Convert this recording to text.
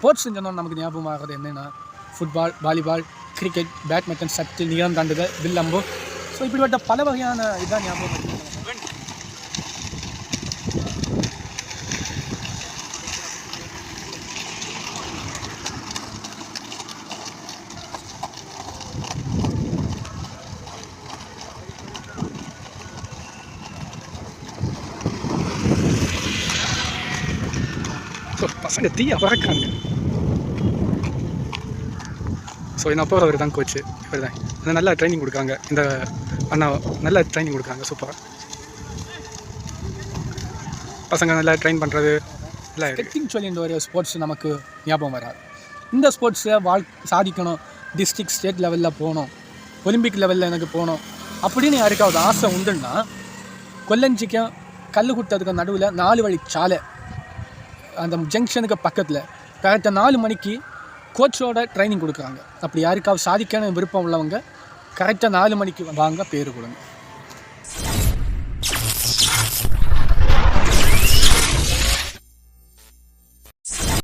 Sports சொன்னால் நமக்கு ஞாபகம் ஆகிறது என்னென்னா football volleyball cricket badminton shuttle நீளம் தாண்டுதல் வில்லம்பு. ஸோ இப்படிப்பட்ட பல வகையான இதான் ஞாபகம் ஸோ பசங்க தீய பறக்காங்க ஸோ என்ன அப்போ அவர் தான் கோச்சு இவர் தான் இந்த நல்லா ட்ரைனிங் கொடுக்காங்க இந்த அண்ணா நல்லா ட்ரைனிங் கொடுக்காங்க சூப்பராக பசங்க நல்லா ட்ரெயின் பண்ணுறது எல்லாம் ஸ்கெட்டிங் சொல்லி இந்த ஒரு ஸ்போர்ட்ஸ் நமக்கு ஞாபகம் வராது. இந்த ஸ்போர்ட்ஸை வாழ் சாதிக்கணும். டிஸ்ட்ரிக்ட் ஸ்டேட் லெவலில் போகணும். ஒலிம்பிக் லெவலில் எனக்கு போகணும். அப்படின்னு யாருக்காவது ஆசை உண்டுன்னா கொல்லஞ்சிக்கும் கல் கல்லுக்குட்டதுக்கு நடுவில் நாலு வழி சாலை. அந்த ஜங்ஷனுக்கு பக்கத்தில். கரெக்டாக நாலு மணிக்கு கோச்சோட ட்ரைனிங் கொடுக்குறாங்க. அப்படி யாருக்காவது சாதிக்கான விருப்பம் உள்ளவங்க கரெக்டாக நாலு மணிக்கு வாங்க பேர் கொடுங்க.